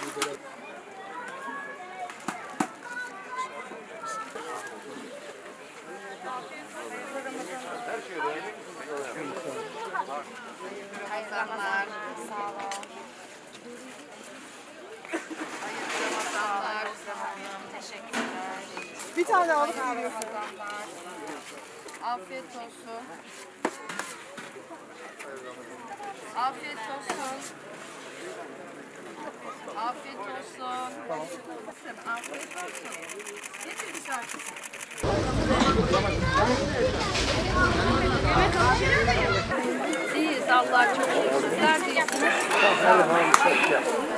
Hayırlı Ramazanlar. Sağ olun. Hayırlı Ramazanlar. Teşekkürler. Bir tane alıp. Ramazanlar. Afiyet olsun. Afiyet olsun. Afiyet olsun. Afiyet olsun. Getir güzel kızım. Şükür. Sizler de iyisiniz.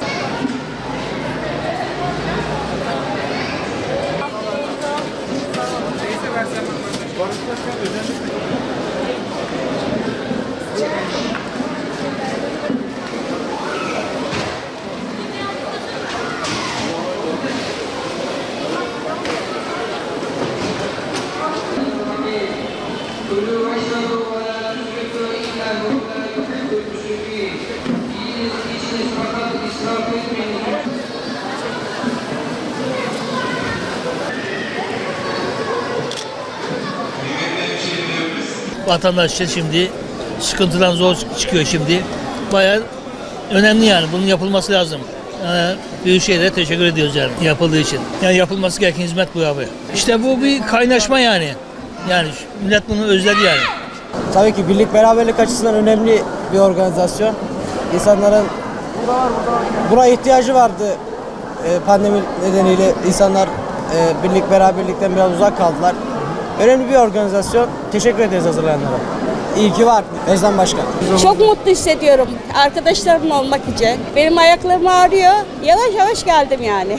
Vatandaş için şimdi sıkıntıdan zor çıkıyor şimdi. Bayağı önemli yani bunun yapılması lazım. Yani Büyükşehir'e teşekkür ediyoruz yani yapıldığı için. Yani yapılması gereken hizmet bu abi. İşte bu bir kaynaşma yani. Yani millet bunu özledi yani. Tabii ki birlik beraberlik açısından önemli bir organizasyon. İnsanların buraya ihtiyacı vardı. Ee, Pandemi nedeniyle insanlar e, birlik beraberlikten biraz uzak kaldılar. Önemli bir organizasyon. Teşekkür ederiz hazırlayanlara. İyi ki var. Özlem Başkan. Çok mutlu hissediyorum arkadaşlarım olmak için. Benim ayaklarım ağrıyor. Yavaş yavaş geldim yani.